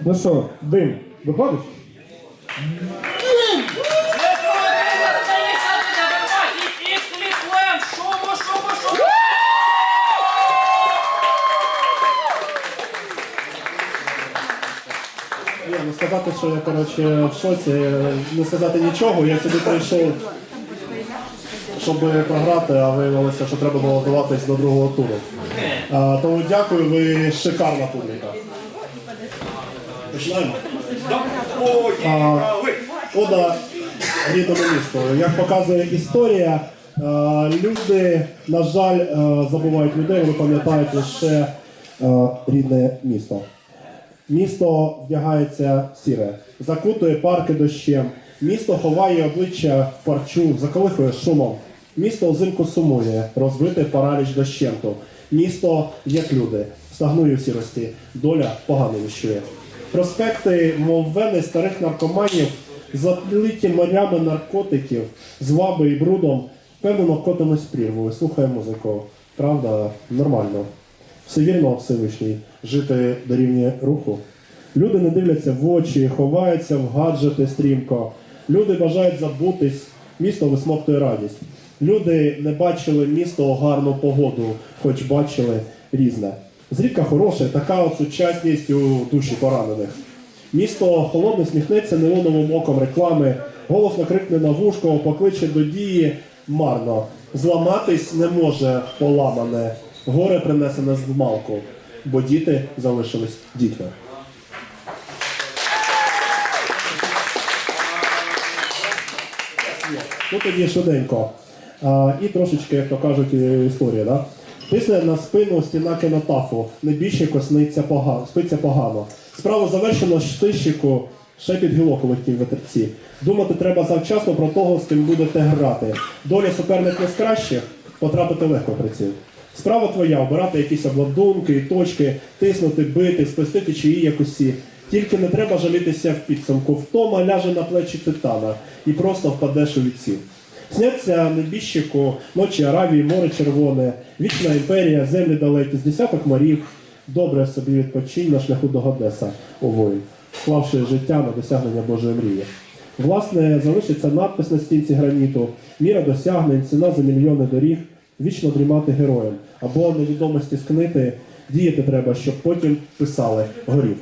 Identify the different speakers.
Speaker 1: Ну що, дим, виходиш? Ні, ну сказати, що я коротше в шоці, не сказати нічого, я сюди прийшов, щоб програти, а виявилося, що треба було готуватись до другого туру. А, тому дякую, ви шикарна публіка. Починаємо. Ода рідному місту. Як показує історія, е, люди, на жаль, е, забувають людей, вони пам'ятають лише е, рідне місто. Місто вдягається сіре, закутує парки дощем. Місто ховає обличчя в парчу, заколихує шумом. Місто узимку сумує, розбите параліч дощенту. Місто, як люди, стагнує в сірості, доля погано віщує. Проспекти, мов вени старих наркоманів, заплиті морями наркотиків, зваби і брудом, впевнено котимось в прірву. Слухає музику. Правда, нормально. Все вірно, Всевишній, жити дорівнює руху. Люди не дивляться в очі, ховаються в гаджети стрімко. Люди бажають забутись, місто висмоктує радість. Люди не бачили місто гарну погоду, хоч бачили різне. Зрідка хороше, така от сучасність у душі поранених. Місто холодне сміхнеться неоновим оком реклами, голосно крикне на вушко, покличе до дії марно. Зламатись не може поламане, горе принесене з малку, бо діти залишились дітьми. Ну тоді швиденько. І трошечки, як то кажуть, історія. Да? Після на спину стіна кінотафу, небіжчику сниться погано, спиться погано. Справу завершено штищику, ще під гілок легкій вітерці. Думати треба завчасно про того, з ким будете грати. Доля суперник не з кращих, потрапити легко приціл. Справа твоя обирати якісь обладунки, і точки, тиснути, бити, спустити чиї якусі. Тільки не треба жалітися в підсумку. Втома ляже на плечі титана і просто впадеш у відсів. Сняться небіжчику, ночі Аравії, море червоне, вічна імперія, землі далекі, з десяток морів. Добре собі відпочинь на шляху до Годеса, о воїн, склавши життя на досягнення Божої мрії. Власне, залишиться надпис на стінці граніту, міра досягнень, ціна за мільйони доріг, вічно дрімати героям, або невідомості скнити, діяти треба, щоб потім писали горів.